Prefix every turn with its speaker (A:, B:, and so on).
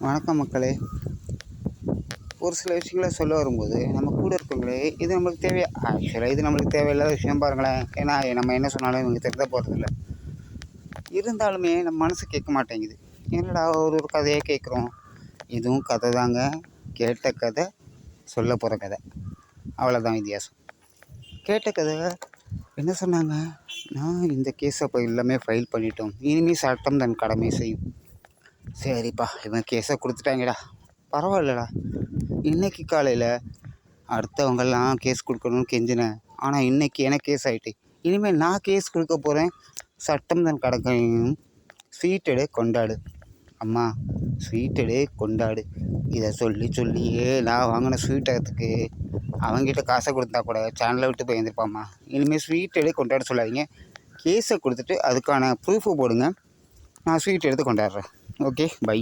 A: வணக்கம் மக்களே. ஒரு சில விஷயங்களை சொல்ல வரும்போது நம்ம கூட இருக்கவங்களே இது நம்மளுக்கு தேவையா? ஆக்சுவலாக இது நம்மளுக்கு தேவையில்லாத விஷயம் பாருங்களேன். ஏன்னா நம்ம என்ன சொன்னாலும் இவங்க தெரிந்த போகிறதில்ல இருந்தாலுமே நம்ம மனசு கேட்க மாட்டேங்குது. என்னடா ஒரு ஒரு கதையை கேட்குறோம். இதுவும் கதை தாங்க. கேட்ட கதை சொல்ல போகிற கதை. அவ்வளோதான் வித்தியாசம். கேட்ட கதை என்ன சொன்னாங்க? நான் இந்த கேஸை இப்போ எல்லாமே ஃபைல் பண்ணிட்டோம். இனிமேல் சட்டம் தன் கடமை செய்யும். சரிப்பா இவன் கேஸை கொடுத்துட்டாங்கடா. பரவாயில்லடா. இன்னைக்கு காலையில் அடுத்தவங்கெல்லாம் கேஸ் கொடுக்கணும்னு கெஞ்சினேன் ஆனால் இன்னைக்கு எனக்கு கேஸ் ஆகிட்டு இனிமேல் நான் கேஸ் கொடுக்க போகிறேன் சட்டம் தன் கடமையும் ஸ்வீட்டடே கொண்டாடு. அம்மா ஸ்வீட்டடே கொண்டாடு. இதை சொல்லி சொல்லியே நான் வாங்கின ஸ்வீட்டகத்துக்கு அவங்ககிட்ட காசை கொடுத்தா கூட சேனலை விட்டு போயிருந்துருப்பாம்மா இனிமேல் ஸ்வீட்டடே கொண்டாட சொல்லாதீங்க. கேஸை கொடுத்துட்டு அதுக்கான ப்ரூஃபை போடுங்க. நான் ஸ்வீட் எடுத்து கொண்டாடுறேன். Okay bye.